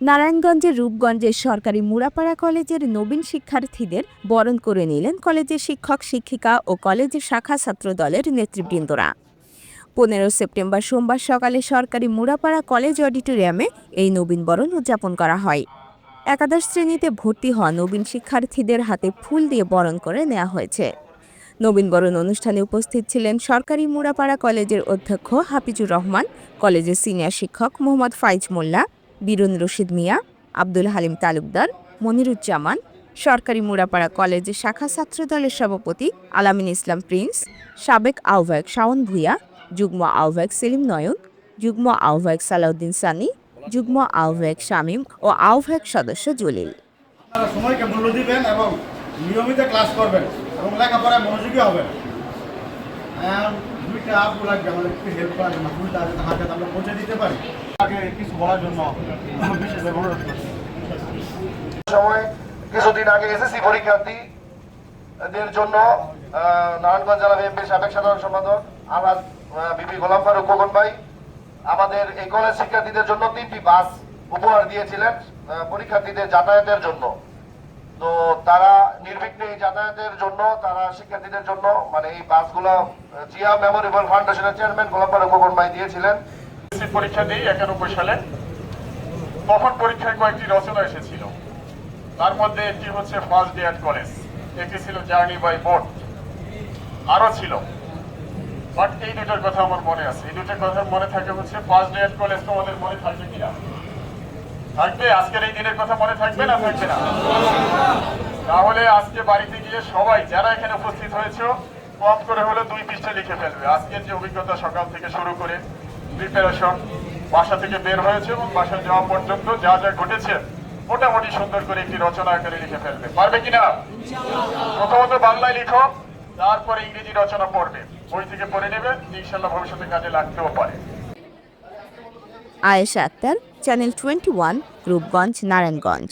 নারায়ণগঞ্জের রূপগঞ্জের সরকারি মুরাপাড়া কলেজের নবীন শিক্ষার্থীদের বরণ করে নিলেন কলেজের শিক্ষক, শিক্ষিকা ও কলেজের শাখা ছাত্র দলের নেতৃবৃন্দরা। পনেরো সেপ্টেম্বর সোমবার সকালে সরকারি মুরাপাড়া কলেজ অডিটোরিয়ামে এই নবীন বরণ উদযাপন করা হয়। একাদশ শ্রেণীতে ভর্তি হওয়া নবীন শিক্ষার্থীদের হাতে ফুল দিয়ে বরণ করে নেওয়া হয়েছে। নবীনবরণ অনুষ্ঠানে উপস্থিত ছিলেন সরকারি মুরাপাড়া কলেজের অধ্যক্ষ হাফিজুর রহমান, কলেজের সিনিয়র শিক্ষক মোহাম্মদ ফাইজ মোল্লা বীরুন রশিদ মিয়া, আব্দুল হালিম তালুকদার, মনিরুজ্জামান, সরকারি মুরাপাড়া কলেজের শাখা ছাত্র দলের সভাপতি আলামিন ইসলাম প্রিন্স, সাবেক আহ্বায়ক শাওন ভূঁইয়া, যুগ্ম আহ্বায়ক সেলিম নয়ন, যুগ্ম আহ্বায়ক সালাউদ্দিন সানি, যুগ্ম আহ্বায়ক শামীম ও আহ্বায়ক সদস্য জলিল। সময়কে মূল্য দিবেন এবং নিয়মিত ক্লাস করবেন এবং লেখাপড়ায় মনোযোগী হবেন? কিছুদিন আগে জন্য নারায়ণগঞ্জ জেলা সাধারণ বিপি আমাদের এই কলেজ শিক্ষার্থীদের জন্য তিনটি বাস উপহার দিয়েছিলেন পরীক্ষার্থীদের যাতায়াতের জন্য। তো তারা নির্বিঘ্নে যাতায়াতের জন্য, তারা শিক্ষার্থীদের জন্য মানে এই বাসগুলো জিয়া মেমোরিয়াল ফাউন্ডেশনের চেয়ারম্যান গোলাম ফারুক ভাই দিয়েছিলেন। পরীক্ষা দিই একানব্বই সালে তখন পরীক্ষায় কয়েকটি রচনা এসেছিল। তার মধ্যে একটি হচ্ছে ফার্স্ট ডে অ্যাট কলেজ, একটি ছিল জার্নি বাই বোট, আরও ছিল। বাট এই দুটোর কথা আমার মনে আছে। এই দুটোর কথা মনে থাকে হচ্ছে ফার্স্ট ডে অ্যাট কলেজ তোমাদের মনে থাকবে কিনা? থাকবে, আজকের এই দিনের কথা মনে থাকবে না থাকবে না? তাহলে আজকে বাড়িতে গিয়ে সবাই যারা এখানে উপস্থিত হয়েছে, কম করে হলে দুই পৃষ্ঠা লিখে ফেলবে। আজকের যে অভিজ্ঞতা সকাল থেকে শুরু করে প্রিপারেশন বাসা থেকে বের হয়েছে এবং বাসায় যাওয়া পর্যন্ত যা যা ঘটেছে, মোটামুটি সুন্দর করে একটি রচনা আকারে লিখে ফেলবে। পারবে কিনা? প্রথমত বাংলায় লিখো, তারপরে ইংরেজি রচনা পড়বে। বই থেকে পড়ে নেবে ইনশাল্লাহ ভবিষ্যতে কাজে লাগতেও পারে। Ayesha Akter channel twenty one Rupganj Narayanganj.